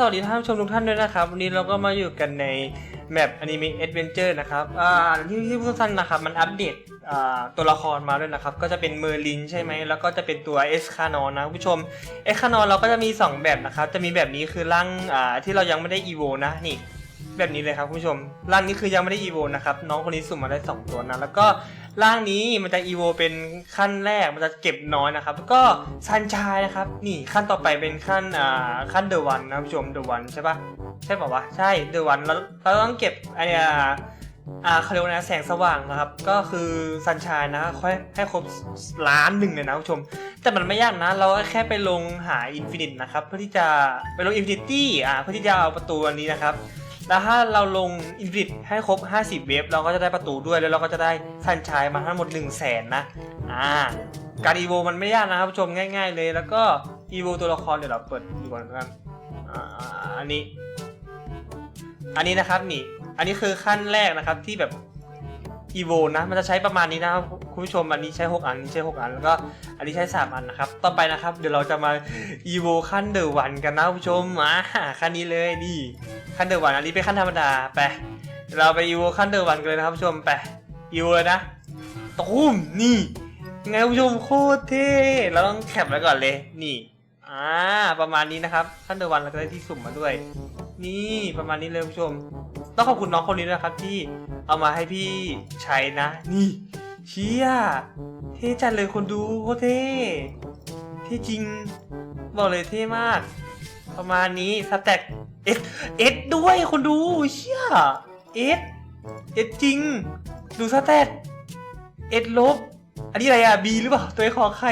สวัสดีท่านผู้ชมทุกท่านด้วยนะครับ วันนี้เราก็มาอยู่กันในแมปอนิเมะเอดเวนเจอร์นะครับอ่าที่ที่ผู้ท่านนะครับ มันอัปเดตอ่าตัวละครมาด้วยนะครับ ก็จะเป็นเมอร์ลินใช่ไหม แล้วก็จะเป็นตัวเอสคานอนนะคุณผู้ชมเอสคานอนเราก็จะมี 2 แบบนะครับ จะมีแบบนี้คือร่างอ่าที่เรายังไม่ได้อีโวนะนี่แบบนี้เลยครับคุณผู้ชมร่างนี้คือยังไม่ได้อีโวนะครับ น้องคนนี้สุ่มมาได้ 2 ตัวนะ แล้วก็ ร่างนี้มันจะอีโวเป็นขั้นแรกมันจะเก็บน้อยนะครับ ก็ซันชายนะครับ นี่ขั้นต่อไปเป็นขั้นอ่าขั้นเดอะวันนะคุณผู้ชมเดอะวันใช่ปะใช่ป่าวะใช่เดอะวันแล้วเราต้องเก็บไอ้อ่าอ่าเขาเรียกว่านะแสงสว่างนะครับ ก็คือซันชายนะค่อยให้ครบล้านหนึ่งเลยนะคุณผู้ชม แต่มันไม่ยากนะ เราแค่ไปลงหาอินฟินิตนะครับ เพื่อที่จะไปลงอินฟินิตี้อ่าเพื่อที่จะเอาประตูอันนี้นะครับ แล้วถ้าเราลงอินฟิตให้ครบ 50 เวฟเราก็จะได้ประตูด้วยแล้วเราก็จะได้สันชายมาทั้งหมด 1 0 0 0 0แสนนะอ่าการอีโวมันไม่ยากนะครับผู้ชมง่าย ๆ เลยแล้วก็อีโวตัวละครเดี๋ยวเราเปิดดูก่อนกันอ่าอันนี้ อันนี้นะครับนี่ อันนี้คือขั้นแรกนะครับที่แบบ อีโวนะ มันจะใช้ประมาณนี้นะครับคุณผู้ชมอันนี้ใช้6อันอันนี้ใช้ 6 อัน แล้วก็อันนี้ใช้ 3 อันนะครับ ต่อไปนะครับ เดี๋ยวเราจะมาอีโวขั้นเดอะวันกันนะคุณผู้ชมอ่าขั้นนี้เลยนี่ขั้นเดอะวันอันนี้เป็นขั้นธรรมดาไปเราไปอีโวขั้นเดอะวันกันเลยนะครับผู้ชมไปอีโวเลยนะตุ้มนี่ยังไงคุณผู้ชมโคตรเท่เราต้องแคปไว้ก่อนเลยนี่อ่าประมาณนี้นะครับขั้นเดอะวันเราก็ได้ที่สุ่มมาด้วย นี่ประมาณนี้เลยคุณผู้ชม ต้องขอบคุณน้องคนนี้ด้วยนะครับที่เอามาให้พี่ใช้นะ นี่เชี่ยเท่จัดเลยคนดูโคตรเท่เท่จริง บอกเลยเท่มาก ประมาณนี้สแต็กเอสเอสด้วยคนดูเชี่ยเอสเอสจริง ดูสแต็กเอสลบ อันนี้อะไรอะบีหรือเปล่า ตัวไอ้คอใคร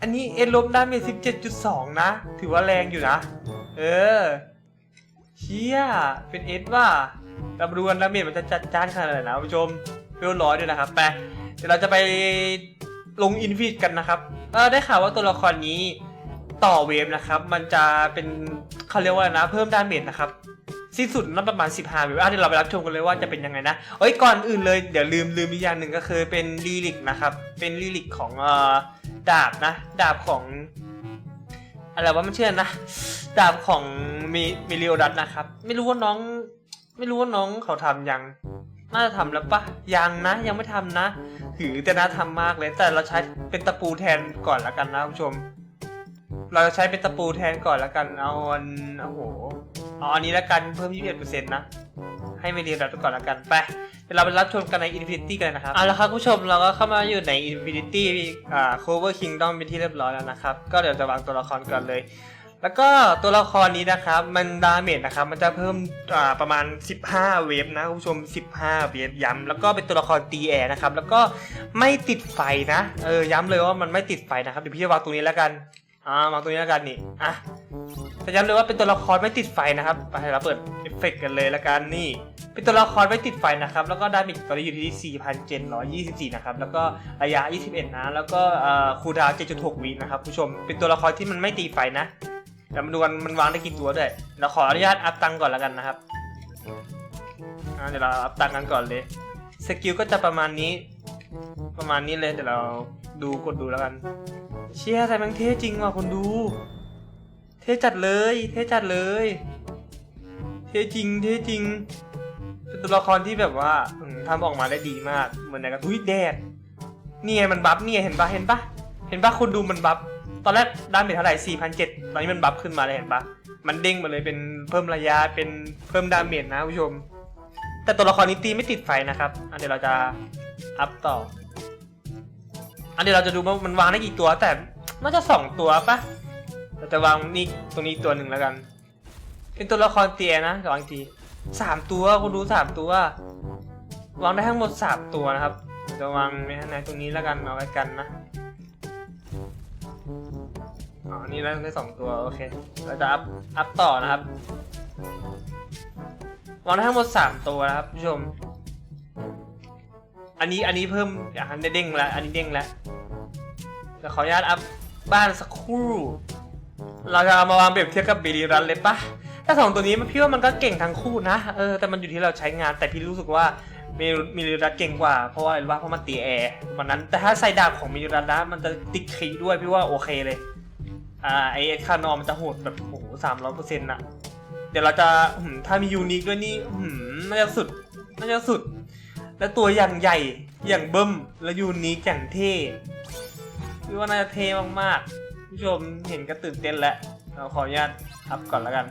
อันนี้เอสลบได้เมสิบเจ็ดจุดสองนะ ถือว่าแรงอยู่นะ เออเชี่ยเป็นเอสว่า เรามาดูกันดาเมจมันจะจัดจ้านขนาดไหนนะคุณผู้ชมเวลร้อยด้วยนะครับไปเดี๋ยวเราจะไปลงอินฟินิตกันนะครับเออได้ข่าวว่าตัวละครนี้ต่อเวฟนะครับ มันจะเป็นเขาเรียกว่านะ เพิ่มดาเมจนะครับสิ้นสุดนั่นประมาณ 15เวอะเดี๋ยวเราไปรับชมกันเลยว่าจะเป็นยังไงนะเอ้ยก่อนอื่นเลยเดี๋ยวลืมลืมอีกอย่างหนึ่งก็คือเป็นลีลิกนะครับ เป็นลีลิกของเอ่อดาบนะ ดาบของอะไรว่ามันเชื่อนะ ดาบของมิมิลิโอดัสนะครับ ไม่รู้ว่าน้อง ไม่รู้ว่าน้องเขาทำยัง น่าจะทำแล้วปะยังนะ ยังไม่ทำนะ หือแต่น่าทำมากเลย แต่เราใช้เป็นตะปูแทนก่อนละกันนะคุณผู้ชม เราจะใช้เป็นตะปูแทนก่อนละกัน เอาอันโอ้โห เอาอันนี้ละกันเพิ่ม21%นะ ให้ไมิลิโอดัสก่อนละกัน ไปเดี๋ยวเราไปรับชมกันใน Infinity กันนะครับเอาละครับผู้ชมเราก็เข้ามาอยู่ใน Infinity อ่า Cover Kingdom เป็นที่เรียบร้อยแล้วนะครับ ก็เดี๋ยวจะวางตัวละครก่อนเลย แล้วก็ตัวละครนี้นะครับมันดาเมจนะครับมันจะเพิ่มประมาณ 15 เวฟนะคุณผู้ชม 15 เวฟย้ำแล้วก็เป็นตัวละครตีแอร์นะครับแล้วก็ไม่ติดไฟนะเออย้ำเลยว่ามันไม่ติดไฟนะครับเดี๋ยวพี่จะวางตรงนี้แล้วกันอ่าวางตรงนี้แล้วกันนี่อะแต่ย้ำเลยว่าเป็นตัวละครไม่ติดไฟนะครับไปเราเปิดเอฟเฟกต์กันเลยแล้วกันนี่เป็นตัวละครไม่ติดไฟนะครับแล้วก็ดาเมจตอนนี้อยู่ที่ 4,724 นะครับแล้วก็ระยะ 21 นะ แล้วก็คูดาว 7.6 วินะครับผู้ชม เป็นตัวละครที่มันไม่ตีไฟนะ เดี๋ยวมาดูกันมันวางได้กี่ตัวด้วยเราขออนุญาตอัพตังก่อนแล้วกันนะครับเดี๋ยวเราอัพตังกันก่อนเลยสกิลก็จะประมาณนี้ ประมาณนี้เลยเดี๋ยวเราดูกดดูแล้วกัน เชี่ยแต่มันเท่จริงว่ะคนดู เท่จัดเลย เท่จัดเลย เท่จริง เท่จริงเป็นตัวละครที่แบบว่าอืมทำออกมาได้ดีมากเหมือนในกระทุ้ยแดดนี่ไงมันบัฟเนี่ยเห็นปะเห็นปะเห็นปะคนดูมันบัฟ ตอนแรกดาเมจเท่าไหร่ 4,700 ตอนนี้มันบัฟขึ้นมาเลยเห็นปะมันเด้งมาเลยเป็นเพิ่มระยะเป็นเพิ่มดาเมจนะผู้ชม แต่ตัวละครนี้ตีไม่ติดไฟนะครับ อันเดี๋ยวเราจะอัพต่อ อันเดี๋ยวเราจะดูว่ามันวางได้กี่ตัวแต่น่าจะสองตัวปะเราจะวางนี่ตรงนี้ตัวหนึ่งแล้วกัน เป็นตัวละครเตียนะวางทีสามตัวคุณดูสามตัว วางได้ทั้งหมดสามตัวนะครับจะวางในข้างในตรงนี้แล้วกันเอาไว้กันนะ อ๋อนี่ได้ได้สองตัวโอเค เราจะอัพอัพต่อนะครับวางได้ทั้งหมดสามตัวนะครับผู้ชม อันนี้อันนี้เพิ่มอย่างนั้นได้เด้งแล้ว อันนี้เด้งแล้วเดี๋ยวขออนุญาตอัพบ้านสักครู่ เราจะเอามาวางเปรียบเทียบกับบิลิรันเลยปะถ้าสองตัวนี้มันพี่ว่ามันก็เก่งทั้งคู่นะ เออ แต่มันอยู่ที่เราใช้งาน แต่พี่รู้สึกว่ามิมิลิรันเก่งกว่า เพราะว่าอะไรรู้ปะเพราะมันตีแอร์วันนั้น แต่ถ้าใส่ดาบของมิลิรันนะมันจะติดคีด้วยพี่ว่าโอเคเลย อ่าไอเอสคานอมมันจะโหดแบบโอ้โหสามร้อยเปอร์เซ็นต์ะเดี๋ยวเราจะหือถ้ามียูนิคด้วยนี่หือน่าจะสุดน่าจะสุด และตัวอย่างใหญ่อย่างเบิ้มและยูนิคอย่างเท่คิดว่าน่าจะเท่มากๆผู้ชมเห็นก็ตื่นเต้นแล้วเราขออนุญาตอัพก่อนแล้วกัน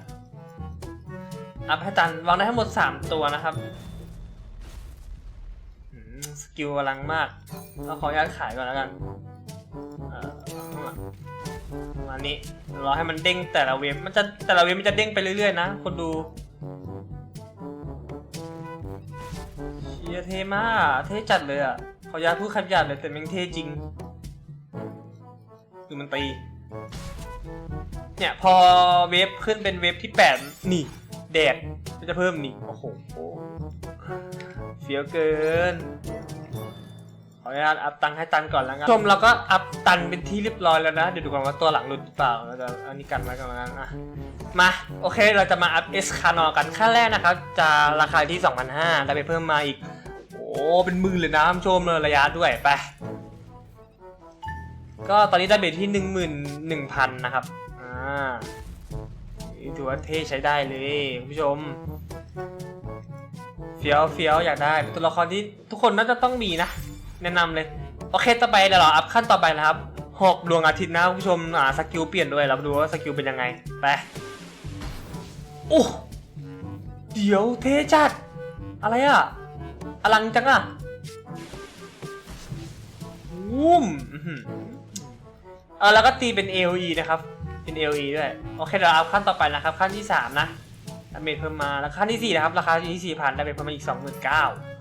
อัพให้ตันวางได้ทั้งหมด 3 ตัวนะครับสกิลกำลังมากเราขออนุญาตขายก่อนแล้วกัน อ่อประมาณนี้รอให้มันเด้งแต่ละเวฟมันจะแต่ละเวฟมันจะเด้งไปเรื่อยๆนะ คนดูเชียเท่มากเท่จัดเลยอะขออนุญาพูดคำหยาบเลยแต่แมันเทจริงดูมันตีเนี่ยพอเวฟขึ้นเป็นเวฟที่8นี่แดดมันจะเพิ่มนี่โอ้โหเสียวเกิน ออนุญาตอัพตังค์ให้ตันก่อนแล้วกันชมเราก็อัพตันเป็นที่เรียบร้อยแล้วนะ เดี๋ยวดูก่อนว่าตัวหลังหลุดหรือเปล่าเราจะอันนี้กันไว้ก่อนแล้วกันอะมาโอเคเราจะมาอัพเอสคานอกันขั้นแรกนะครับ จะราคาที่2,500ได้ไปเพิ่มมาอีก โอ้เป็นหมื่นเลยนะท่านชมเลยระยะด้วยไป ก็ตอนนี้ได้เบทที่หนึ่งหมื่นหนึ่งพันนะครับอ่าถือว่าเท่ใช้ได้เลยคุณผู้ชมเฟี้ยวเฟี้ยวอยากได้เป็นตัวละครที่ทุกคนน่าจะต้องมีนะ แนะนำเลย โอเคต่อไปเดี๋ยวเราอัพขั้นต่อไปนะครับหกดวงอาทิตย์นะคุณผู้ชมอ่าสกิลเปลี่ยนด้วยเราดูว่าสกิลเป็นยังไงไปโอ้เดี๋ยวเท่จัด อะไรอะอลังจังอะวุ้มเออแล้วก็ตีเป็น AOE นะครับ เป็น AOE ด้วย โอเคเดี๋ยวเอาขั้นต่อไปนะครับ ขั้นที่ 3 นะดาเมจเพิ่มมา แล้วขั้นที่ 4 นะครับ ราคาอยู่ที่4,000ดาเมจเพิ่มมาอีก 29,000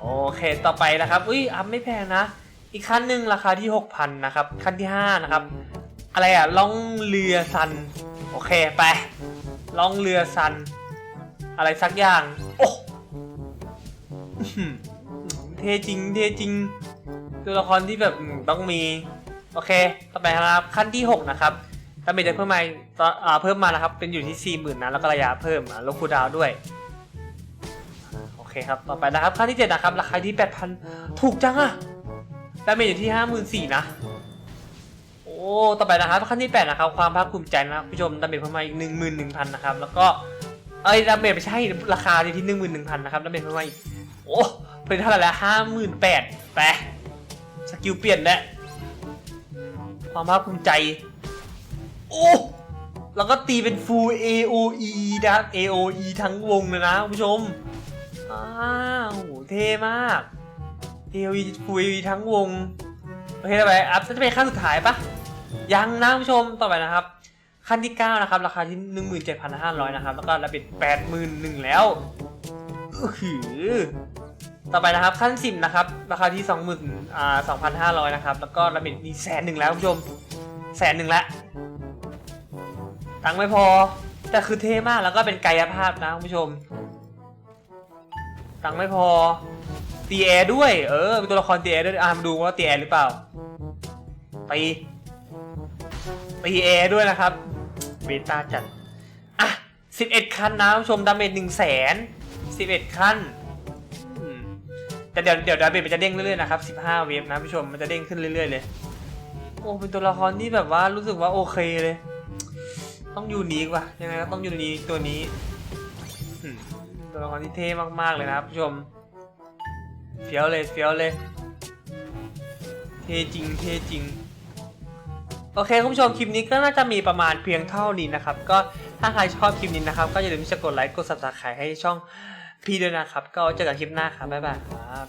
โอเคต่อไปนะครับอุ้ยอัพไม่แพงนะ อีกขั้นหนึ่งราคาที่ 6,000 นะครับขั้นที่ 5 นะครับ อะไรอะล่องเรือซัน โอเคไปล่องเรือซัน อะไรสักอย่าง โอ้อื้อหือเท่จริงเท่จริง ตัวละครที่แบบต้องมี โอเค ต่อไปนะครับขั้นที่ 6 นะครับดาเมจจะเพิ่มมาเพิ่มมานะครับ เป็นอยู่ที่ 40,000นะแล้วก็ระยะเพิ่มลดคูดาวด้วย เคครับ ต่อไปนะครับขั้นที่7นะครับ ราคาที่8,000ถูกจังอะดาเมจอยู่ที่54,000นสี่นะ โอ้ ต่อไปนะครับขั้นที่8นะครับ ความภาคภูมิใจนะครับผู้ชมดาเมจเพิ่มมาอีก11,000นหนึ่งพันนะครับ แล้วก็เอ้ยดาเมจไม่ใช่ราคาอยู่ที่11,000นหนึ่งพันนะครับดาเมจเพิ่มมาอีก โอ้เป็นเท่าไหร่แล้ว58,000ไปดแปสกิลเปลี่ยนแล้วความภาคภูมิใจ โอ้แล้วก็ตีเป็น full AOE นะครับ AOE ทั้งวงเลยนะคุณผู้ชม อ้าวโหเท่มาก AOE full AOE ทั้งวง โอเคต่อไปอัพจะเป็นขั้นสุดท้ายปะยังนะคุณผู้ชมต่อไปนะครับ ขั้นที่ 9 นะครับ ราคาที่ 17,500 นะครับ แล้วก็ระเบิด81,000 แล้วอื้อหือต่อไปนะครับขั้นสิบนะครับ ราคาที่ 20,000อ่า2,500 นะครับ แล้วก็ระเบิดมีแสนหนึ่งแล้วคุณผู้ชมแสนหนึ่งแล้วตังค์ไม่พอแต่คือเท่มากแล้วก็เป็นกายภาพนะคุณผู้ชม ตังค์ไม่พอตีแอร์ด้วย เออเป็นตัวละครตีแอร์ด้วยอ่ามาดูว่าตีแอร์หรือเปล่าตีตีแอร์ด้วยนะครับเบต้าจัดอะ11คันนะผู้ชมดาเมจ1แสน11คันแต่เดี๋ยวเดี๋ยวดาเมจมันจะเด้งเรื่อยๆนะครับ15เวฟนะผู้ชมมันจะเด้งขึ้นเรื่อยๆเลยโอ้เป็นตัวละครที่แบบว่ารู้สึกว่าโอเคเลย ต้องยูนิคว่ะยังไงก็ต้องยูนิคตัวนี้อืม ตัวละครที่เท่มากๆเลยนะครับผู้ชมเฟี้ยวเลยเฟี้ยวเลยเท่จริงเท่จริงโอเคคุณผู้ชมคลิปนี้ก็น่าจะมีประมาณเพียงเท่านี้นะครับ ก็ถ้าใครชอบคลิปนี้นะครับ ก็อย่าลืมที่จะกดไลค์กด subscribe ให้ช่องพี่ด้วยนะครับ ก็เจอกันคลิปหน้าครับบ๊ายบายครับ